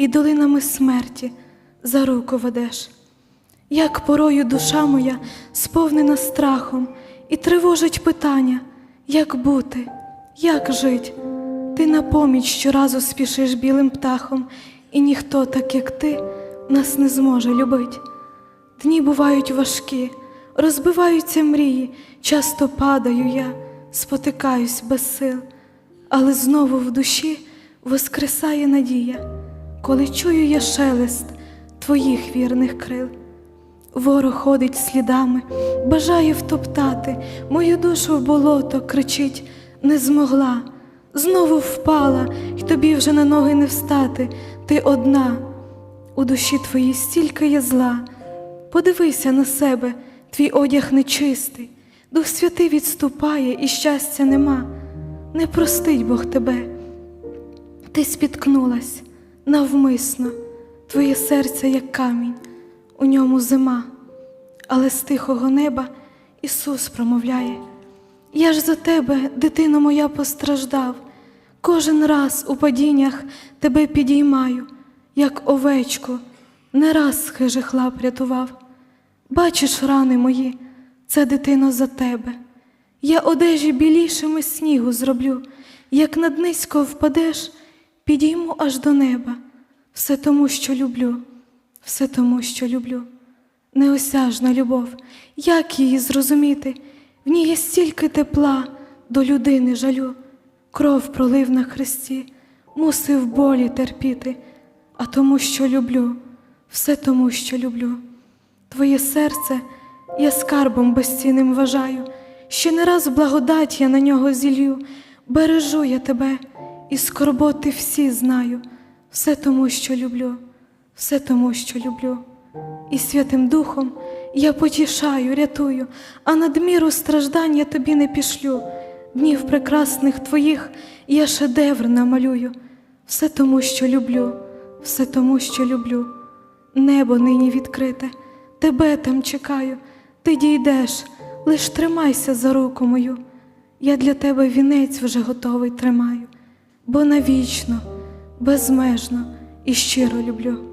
і долинами смерті за руку ведеш. Як порою душа моя сповнена страхом і тривожить питання, як бути, як жить. Ти на поміч щоразу спішиш білим птахом, і ніхто, так як ти, нас не зможе любить. Дні бувають важкі, розбиваються мрії, часто падаю я, спотикаюсь без сил, але знову в душі воскресає надія, коли чую я шелест твоїх вірних крил. Ворог ходить слідами, бажає втоптати, мою душу в болото кричить, не змогла, знову впала, й тобі вже на ноги не встати, ти одна, у душі твоїй стільки є зла. Подивися на себе, твій одяг нечистий, Дух Святий відступає, і щастя нема. Не простить Бог тебе. Ти спіткнулась навмисно, твоє серце як камінь, у ньому зима, але з тихого неба Ісус промовляє: Я ж за тебе, дитино моя, постраждав, кожен раз у падіннях тебе підіймаю, як овечку, не раз з хижих лап рятував. Бачиш рани мої, це дитино за тебе. Я одежі білішими снігу зроблю, як над низько впадеш, підійму аж до неба. Все тому, що люблю, все тому, що люблю. Неосяжна любов, як її зрозуміти? В ній є стільки тепла. До людини жалю, кров пролив на хресті, мусив болі терпіти, а тому, що люблю, все тому, що люблю. Твоє серце я скарбом безцінним вважаю, ще не раз благодать я на нього зілью, бережу я тебе, і скорботи всі знаю, все тому, що люблю, все тому, що люблю. І Святим Духом я потішаю, рятую, а надміру страждань я тобі не пішлю. Днів прекрасних твоїх я шедевр намалюю, все тому, що люблю, все тому, що люблю. Небо нині відкрите, тебе там чекаю, ти дійдеш, лиш тримайся за руку мою. Я для тебе вінець вже готовий тримаю, бо навічно, безмежно і щиро люблю.